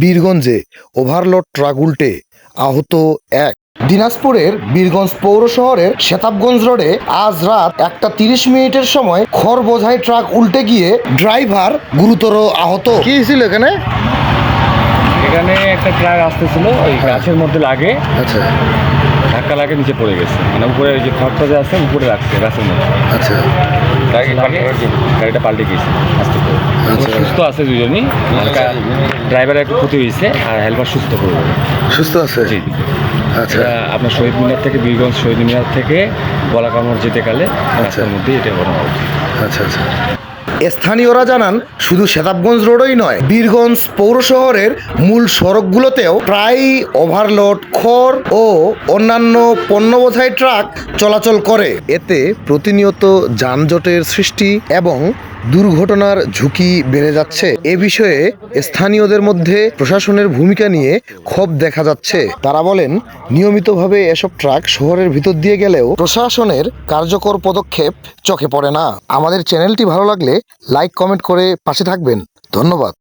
বীরগঞ্জে overload truck উল্টে আহত এক। দিনাজপুরের বীরগঞ্জ পৌর শহরের শেতাবগঞ্জ রোডে আজ রাত একটা তিরিশ মিনিটের সময় খড় বোঝাই ট্রাক উল্টে গিয়ে ড্রাইভার গুরুতর আহত। কি ছিল এখানে? এখানে একটা ট্রাক আসতেছিল ওই গাছের মধ্যে লাগে। আচ্ছা। ধাক্কা লাগে নিচে পড়ে গেছে। মানে উপরে ওই যে খড়টা যে আছে উপরে রাখছে গাছের মধ্যে। আচ্ছা। গাড়িটা পাল্টে গেছে আস্তে করে আচ্ছা। সুস্থ আছে দুজনই। হালকা ড্রাইভারের একটু ক্ষতি হয়েছে আর হেল্পার সুস্থ করে দেবে। সুস্থ আছে? জি। আচ্ছা। আপনার শহীদ মিনার থেকে বীরগঞ্জ শহীদ মিনার থেকে বলাকামর যেতে গেলে রাস্তার মধ্যে এটা ঘটনা আচ্ছা আচ্ছা। স্থানীয়রা জানান, শুধু শেতাবগঞ্জ রোডই নয়, বীরগঞ্জ পৌর শহরের মূল সড়কগুলোতেও প্রায় ওভারলোড খড় ও অন্যান্য পণ্য বোঝাই ট্রাক চলাচল করে। এতে প্রতিনিয়ত যানজটের সৃষ্টি এবং দুর্ঘটনার ঝুঁকি বেড়ে যাচ্ছে। এ বিষয়ে স্থানীয়দের মধ্যে প্রশাসনের ভূমিকা নিয়ে ক্ষোভ দেখা যাচ্ছে। তারা বলেন, নিয়মিতভাবে এসব ট্রাক শহরের ভিতর দিয়ে গেলেও প্রশাসনের কার্যকর পদক্ষেপ চোখে পড়ে না। আমাদের চ্যানেলটি ভালো লাগলে লাইক কমেন্ট করে পাশে থাকবেন। ধন্যবাদ।